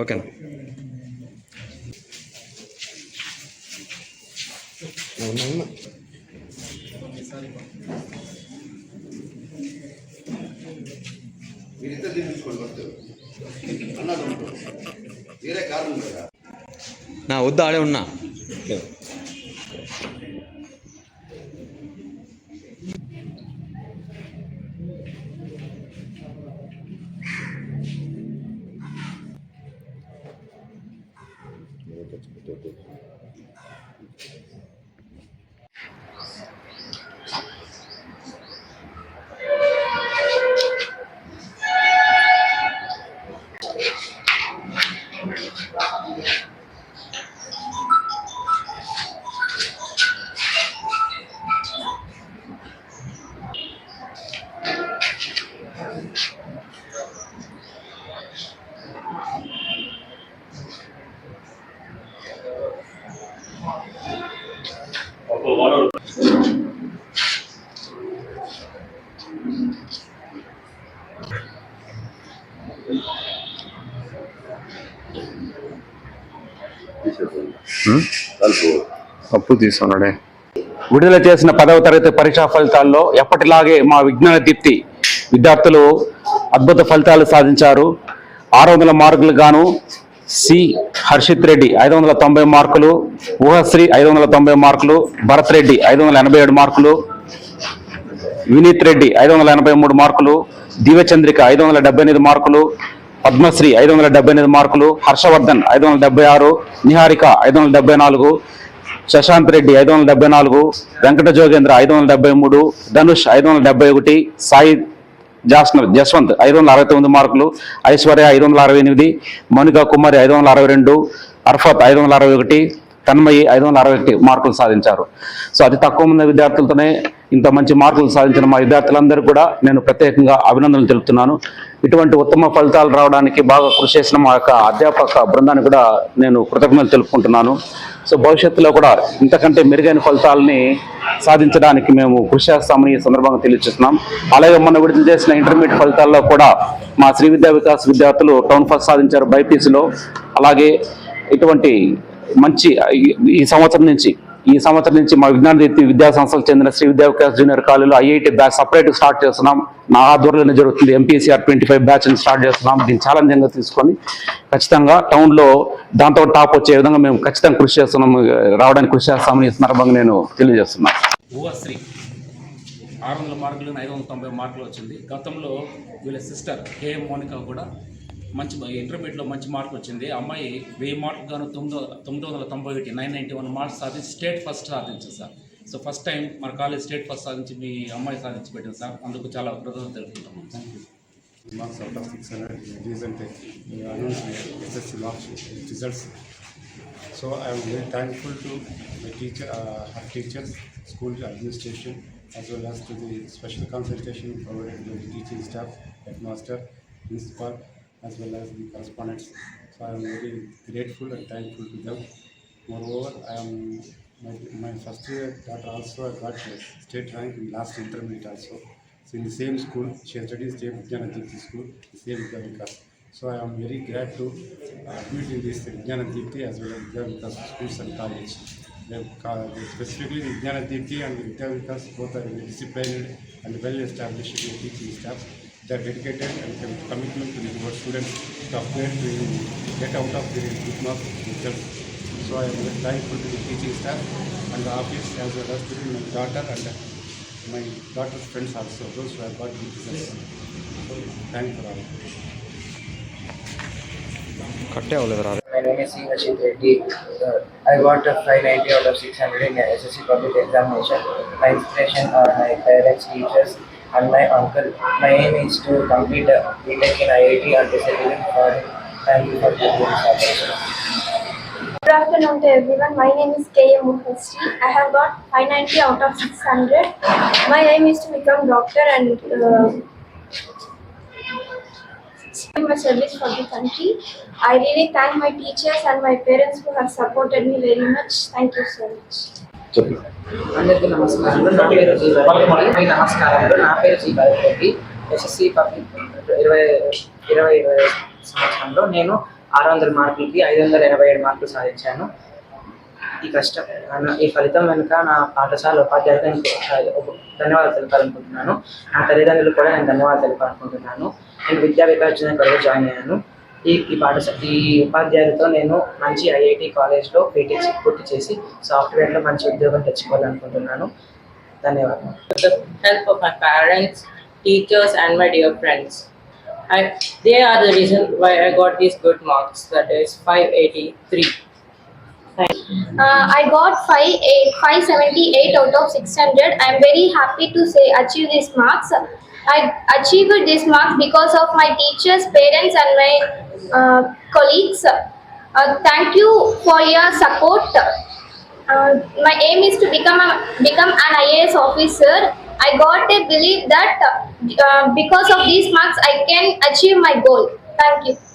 ఓకేనా? నా వద్దు ఆడే ఉన్నా. вот этот అప్పు తీసుకున్నాడే విడుదల చేసిన పదవ తరగతి పరీక్షా ఫలితాల్లో ఎప్పటిలాగే మా విజ్ఞాన దీప్తి విద్యార్థులు అద్భుత ఫలితాలు సాధించారు. ఆరు వందల మార్కులు గాను సి హర్షిత్ రెడ్డి ఐదు వందల తొంభై మార్కులు ఊహశ్రీ ఐదు వందల తొంభై మార్కులు భరత్ రెడ్డి ఐదు వందల ఎనభై ఏడు మార్కులు వినీత్ రెడ్డి ఐదు వందల ఎనభై మూడు మార్కులు దివ్యచంద్రిక ఐదు వందల డెబ్బై ఎనిమిది మార్కులు పద్మశ్రీ ఐదు వందల డెబ్బై ఎనిమిది మార్కులు హర్షవర్ధన్ ఐదు వందల డెబ్బై ఆరు నిహారిక ఐదు వందల డెబ్బై నాలుగు శశాంత్ రెడ్డి ఐదు వందల డెబ్బై నాలుగు వెంకట జోగేంద్ర ఐదు వందల డెబ్బై మూడు ధనుష్ ఐదు వందల డెబ్బై ఒకటి సాయి జాస్న జస్వంత్ ఐదు వందల అరవై తొమ్మిది మార్కులు ఐశ్వర్య ఐదు వందల అరవై ఎనిమిది మౌనిక కుమారి ఐదు వందల అరవై రెండు అర్ఫత్ ఐదు వందల అరవై ఒకటి తన్మయి ఐదు వందల అరవై ఒకటి మార్కులు సాధించారు. సో అతి తక్కువ మంది విద్యార్థులతోనే ఇంత మంచి మార్కులు సాధించిన మా విద్యార్థులందరూ కూడా నేను ప్రత్యేకంగా అభినందనలు తెలుపుతున్నాను. ఇటువంటి ఉత్తమ ఫలితాలు రావడానికి బాగా కృషి చేసిన మా యొక్క అధ్యాపక బృందాన్ని కూడా నేను కృతజ్ఞతలు తెలుపుకుంటున్నాను. సో భవిష్యత్తులో కూడా ఇంతకంటే మెరుగైన ఫలితాలని సాధించడానికి మేము కృషి చేస్తామని ఈ సందర్భంగా తెలియజేస్తున్నాం. అలాగే మొన్న విడుదల చేసిన ఇంటర్మీడియట్ ఫలితాల్లో కూడా మా శ్రీ విద్యా వికాస్ విద్యార్థులు టౌన్ ఫస్ట్ సాధించారు బైపీసీలో. అలాగే ఇటువంటి మంచి ఈ- సంవత్సరం నుంచి ఈ సంవత్సరం నుంచి మా విజ్ఞాన విద్యా సంస్థలకు చెందిన శ్రీ విద్యావికాస్ జూనియర్ కాలేజీలో ఐఐటి బ్యాచ్ సపరేట్ స్టార్ట్ చేస్తున్నాం. నా ఆధ్వర్యంలో జరుగుతుంది MPCR twenty five batch start చేస్తున్నాం. దీన్ని ఛాలెంజింగ్గా తీసుకొని ఖచ్చితంగా టౌన్లో దాంతో టాప్ వచ్చే విధంగా మేము ఖచ్చితంగా కృషి చేస్తున్నాం. రావడానికి కృషి చేస్తామని ఈ సందర్భంగా నేను తెలియజేస్తున్నాను ఆరు వందల మార్కులు ఐదు వందల తొంభై మార్కులు వచ్చింది. గతంలో వీళ్ళ సిస్టర్ కేఎం మోనిక కూడా మంచి ఇంటర్మీడియట్లో మంచి మార్కులు వచ్చింది. అమ్మాయి వెయ్యి మార్కు గాను తొమ్మిదో తొమ్మిది వందల తొంభై ఒకటి నైన్ నైంటీ వన్ మార్క్స్ సాధించి స్టేట్ ఫస్ట్ సాధించింది సార్. సో ఫస్ట్ టైం మన కాలేజ్ స్టేట్ ఫస్ట్ సాధించి మీ అమ్మాయి సాధించి పెట్టింది సార్. అందుకు చాలా కృతజ్ఞత తెలుపుకుంటున్నాం sir. Marks out of six hundred recently announce SSC marks results so I'm very thankful to teacher her teacher school administration as well as to the special consultation provided teaching staff headmaster principal as well as the correspondents. So I am very grateful and thankful to them. Moreover, I am my, my first year daughter also got state rank in last intermediate also. So in the same school, she has studied same Vijnanadipti school, the same Vidyavikas. So I am very glad to uh, admit in this Vijnanadipti as well as Vidyavikas schools and college. They have specifically Vijnanadipti and Vidyavikas both are very disciplined and well established in teaching staff. They are dedicated and have commitment to the our students to upgrade to get out of the good marks themselves. So I am very thankful to the teaching staff and the office as well as to my daughter and my daughter's friends also, those who have got good results. So thank for all. కట్టే అవ్వలేదు రా My name is C. Rashid Reddy. Uh, I got a 590 out of 600 in SSC public examination. My inspiration are my parents, teachers, and my uncle. My aim is to complete a BTech in IIT and settle in. Thank you for this. Good afternoon to everyone. My name is K.M. Mukhasti. I have got 590 out of 600. My aim is to become doctor and uh, my service for the country. I really thank my teachers and my parents who have supported me very much. Thank you so much. అందరికీ నమస్కారం. నా పేరు G నమస్కారం. నా పేరు G Bharath Reddy SSC public ఇరవై ఇరవై ఇరవై సంవత్సరంలో నేను ఆరు వందల మార్కులకి ఐదు వందల ఎనభై ఏడు మార్కులు సాధించాను. ఈ కష్టం ఈ ఫలితం వెనుక నా పాఠశాల ఉపాధ్యాయులకు ధన్యవాదాలు తెలపాలనుకుంటున్నాను. నా తల్లిదండ్రులు కూడా నేను ధన్యవాదాలు తెలపాలనుకుంటున్నాను. నేను విద్యా వికాసం కాలేజ్ జాయిన్ అయ్యాను. ఈ ఈ పాఠశాల ఈ ఉపాధ్యాయులతో నేను మంచి ఐఐటి కాలేజ్లో బీటెక్ పూర్తి చేసి సాఫ్ట్వేర్లో మంచి ఉద్యోగం తెచ్చుకోవాలనుకుంటున్నాను ధన్యవాదాలు with the help of my parents, teachers, and my dear friends. I, they are the reason why I got these good marks, that is 583. Uh, I got 5, 578 out of 600. I'm very happy to say achieve these marks. I achieved these marks because of my teachers, parents, and my uh, colleagues. Uh, thank you for your support. Uh, my aim is to become a, become an IAS officer. I got a belief that uh, because of these marks I can achieve my goal. Thank you.